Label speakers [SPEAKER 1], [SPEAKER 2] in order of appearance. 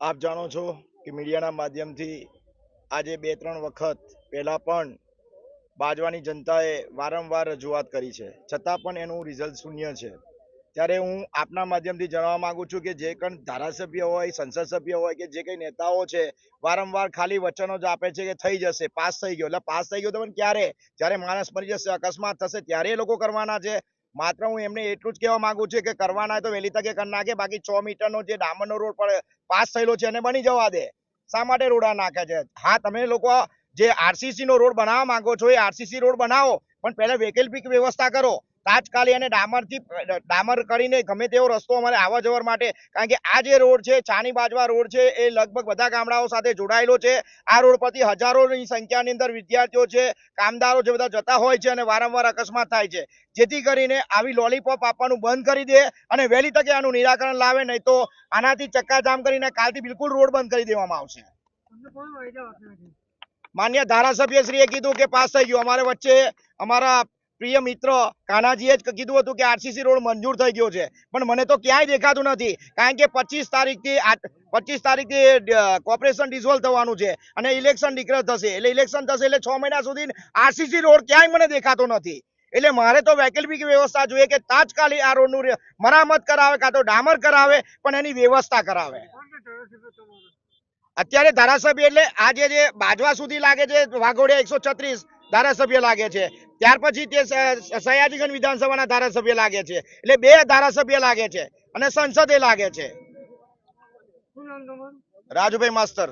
[SPEAKER 1] આપ જાણો છો કે મીડિયાના માધ્યમથી આજે બે ત્રણ વખત પહેલાં પણ બાજવાની જનતાએ વારંવાર રજૂઆત કરી છે. છતાં પણ એનું રિઝલ્ટ શૂન્ય છે. ત્યારે હું આપના માધ્યમથી જણાવવા માગું છું કે જે કંઈ ધારાસભ્ય હોય, સંસદ સભ્ય હોય કે જે કંઈ નેતાઓ છે, વારંવાર ખાલી વચનો જ આપે છે કે થઈ જશે, પાસ થઈ ગયો. એટલે પાસ થઈ ગયો તો પણ ક્યારે? જ્યારે માણસ મરી જશે, અકસ્માત થશે, ત્યારે એ લોકો કરવાના છે. માત્ર હું એમને એટલું જ કહેવા માંગુ છું કે કરવાના તો વહેલી તકે કરી નાખે બાકી છ મીટરનો જે ડામરનો રોડ પડે પાસ થયેલો છે એને બની જવા દે. શા માટે રોડા નાખે છે? હા, તમે લોકો જે આરસીસી નો રોડ બનાવવા માંગો છો એ આરસીસી રોડ બનાવો, પણ પહેલા વૈકલ્પિક વ્યવસ્થા કરો. તાત્કાલિક અને ડામરથી ડામર કરીને ગમે તેવો રસ્તો અમારે આવવા જવા માટે કારણ કે આ જે રોડ છે ચાની બાજવા રોડ છે એ લગભગ બધા ગામડાઓ સાથે જોડાયેલો છે. આ રોડ પરથી હજારોની સંખ્યાની અંદર વિદ્યાર્થીઓ છે કામદારો જે બધા જતા હોય છે અને વારંવાર અકસ્માત થાય છે. જેથી કરીને આવી લોલીપોપ આપવાનું બંધ કરી દે અને વહેલી તકે આનું નિરાકરણ લાવે નહીં તો આનાથી ચક્કાજામ કરીને કાલથી બિલકુલ રોડ બંધ કરી દેવામાં આવશે. માન્ય ધારાસભ્ય ધારાસભ્યશ્રીએ કીધું કે પાસ થઈ ગયું. અમારે વચ્ચે અમારા પ્રિય મિત્ર, કાનાજીએ જ કીધું હતું કે આરસીસી રોડ મંજૂર થઈ ગયો છે. પણ મને તો ક્યાંય દેખાતું નથી, કારણ કે પચીસ તારીખથી પચીસ તારીખથી કોર્પોરેશન ડિઝોલ્વ થવાનું છે અને ઇલેક્શન ડિક્લેર થશે. એટલે ઇલેક્શન થશે એટલે છ મહિના સુધી આરસીસી રોડ ક્યાંય મને દેખાતો નથી. એટલે મારે તો વૈકલ્પિક વ્યવસ્થા જોઈએ કે તાત્કાલિક આ રોડનું મરામત કરાવે કાં તો ડામર કરાવે, પણ એની વ્યવસ્થા કરાવે. અત્યારે ધારાસભ્ય એટલે આજે જે બાજવા સુધી લાગે છે, વાઘોડિયા એકસો છત્રીસ ધારાસભ્ય લાગે છે. ત્યાર પછી તે સયાજીગંજ વિધાનસભાના ધારાસભ્ય લાગે છે. એટલે બે ધારાસભ્ય લાગે છે અને સંસદે લાગે છે. રાજુભાઈ માસ્તર.